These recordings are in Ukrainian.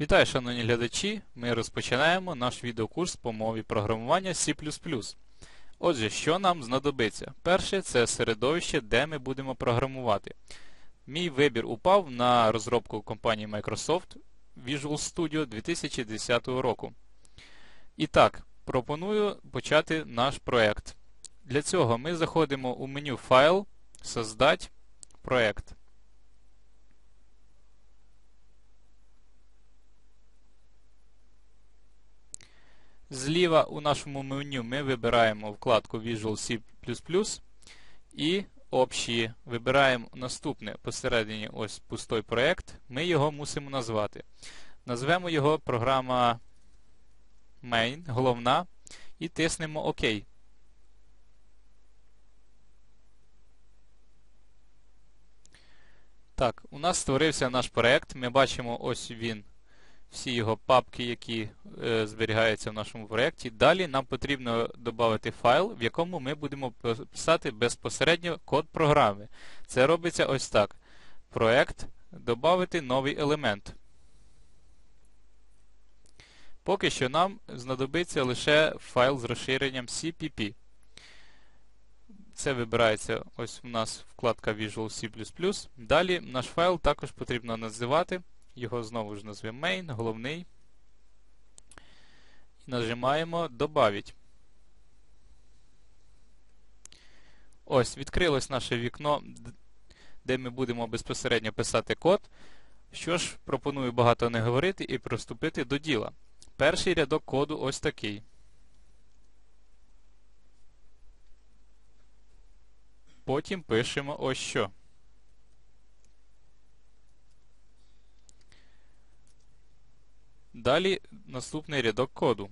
Вітаю, шановні глядачі! Ми розпочинаємо наш відеокурс по мові програмування C++. Отже, що нам знадобиться? Перше це середовище, де ми будемо програмувати. Мій вибір упав на розробку компанії Microsoft Visual Studio 2010 року. І так, пропоную почати наш проект. Для цього ми заходимо у меню Файл, Создать проект. Зліва у нашому меню ми вибираємо вкладку Visual C++ і общі вибираємо наступне посередині ось пустой проєкт. Ми його мусимо назвати. Назвемо його програма Main, головна, і тиснемо ОК. Так, у нас створився наш проєкт. Ми бачимо ось він всі його папки, які е, зберігаються в нашому проєкті. Далі нам потрібно додати файл, в якому ми будемо писати безпосередньо код програми. Це робиться ось так. Проєкт, додати новий елемент. Поки що нам знадобиться лише файл з розширенням CPP. Це вибирається ось у нас вкладка Visual C++. Далі наш файл також потрібно називати. Його знову ж назвемо main, головний. І нажимаємо Добавить. Ось, відкрилось наше вікно, де ми будемо безпосередньо писати код. Що ж, пропоную багато не говорити і приступити до діла. Перший рядок коду ось такий. Потім пишемо ось що. Далі наступний рядок коду.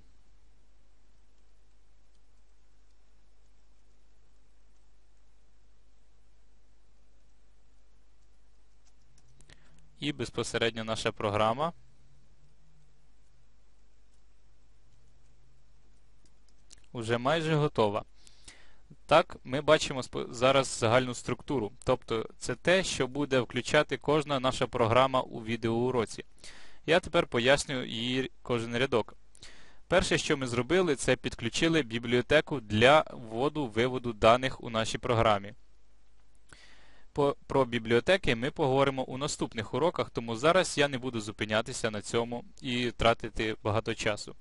І безпосередньо наша програма. Уже майже готова. Так, ми бачимо зараз загальну структуру. Тобто це те, що буде включати кожна наша програма у відеоуроці. Я тепер поясню її кожен рядок. Перше, що ми зробили, це підключили бібліотеку для вводу-виводу даних у нашій програмі. Про бібліотеки ми поговоримо у наступних уроках, тому зараз я не буду зупинятися на цьому і тратити багато часу.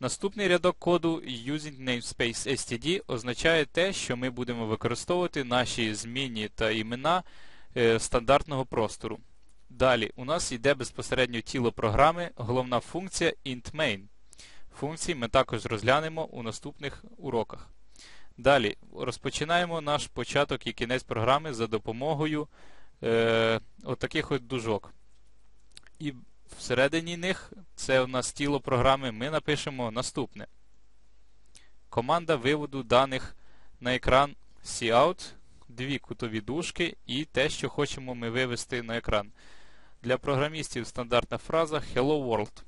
Наступний рядок коду Using Namespace STD означає те, що ми будемо використовувати наші змінні та імена е, стандартного простору. Далі у нас йде безпосередньо тіло програми, головна функція IntMain. Функції ми також розглянемо у наступних уроках. Далі розпочинаємо наш початок і кінець програми за допомогою е, отаких от дужок. І всередині них, це у нас тіло програми, ми напишемо наступне. Команда виводу даних на екран cout, дві кутові дужки і те, що хочемо ми вивести на екран. Для програмістів стандартна фраза Hello World.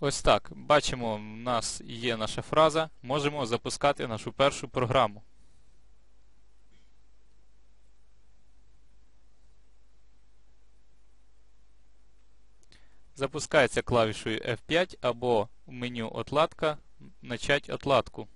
Ось так. Бачимо, в нас є наша фраза. Можемо запускати нашу першу програму. Запускається клавішою F5 або в меню отладка начать отладку.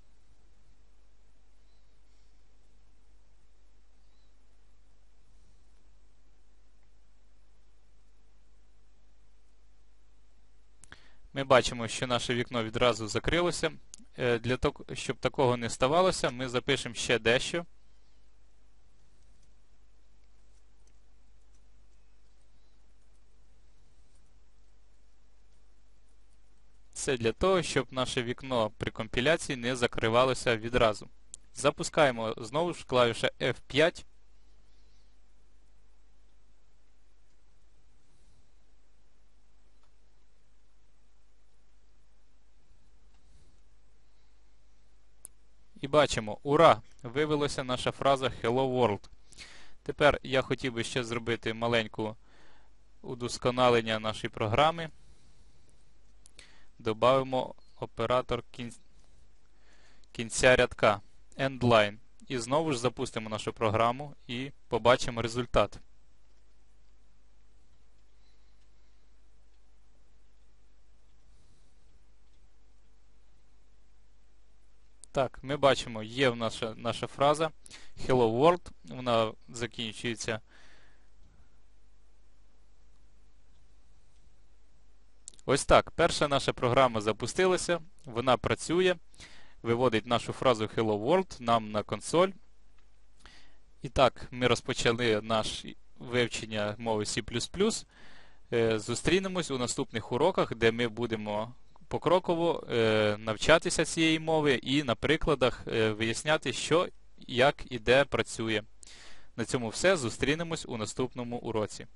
Ми бачимо, що наше вікно відразу закрилося. Е, для того, щоб такого не ставалося, ми запишемо ще дещо. Це для того, щоб наше вікно при компіляції не закривалося відразу. Запускаємо знову ж клавіша F5. Бачимо, ура! Вивелася наша фраза Hello World. Тепер я хотів би ще зробити маленьку удосконалення нашої програми. Добавимо оператор кінця рядка endline. і знову ж запустимо нашу програму і побачимо результат. Так, ми бачимо, є в наша, наша фраза Hello World, вона закінчується. Ось так. Перша наша програма запустилася, вона працює, виводить нашу фразу Hello World нам на консоль. І так, ми розпочали наше вивчення мови C. Е, зустрінемось у наступних уроках, де ми будемо покроково е, навчатися цієї мови і на прикладах е, виясняти, що, як і де працює. На цьому все. Зустрінемось у наступному уроці.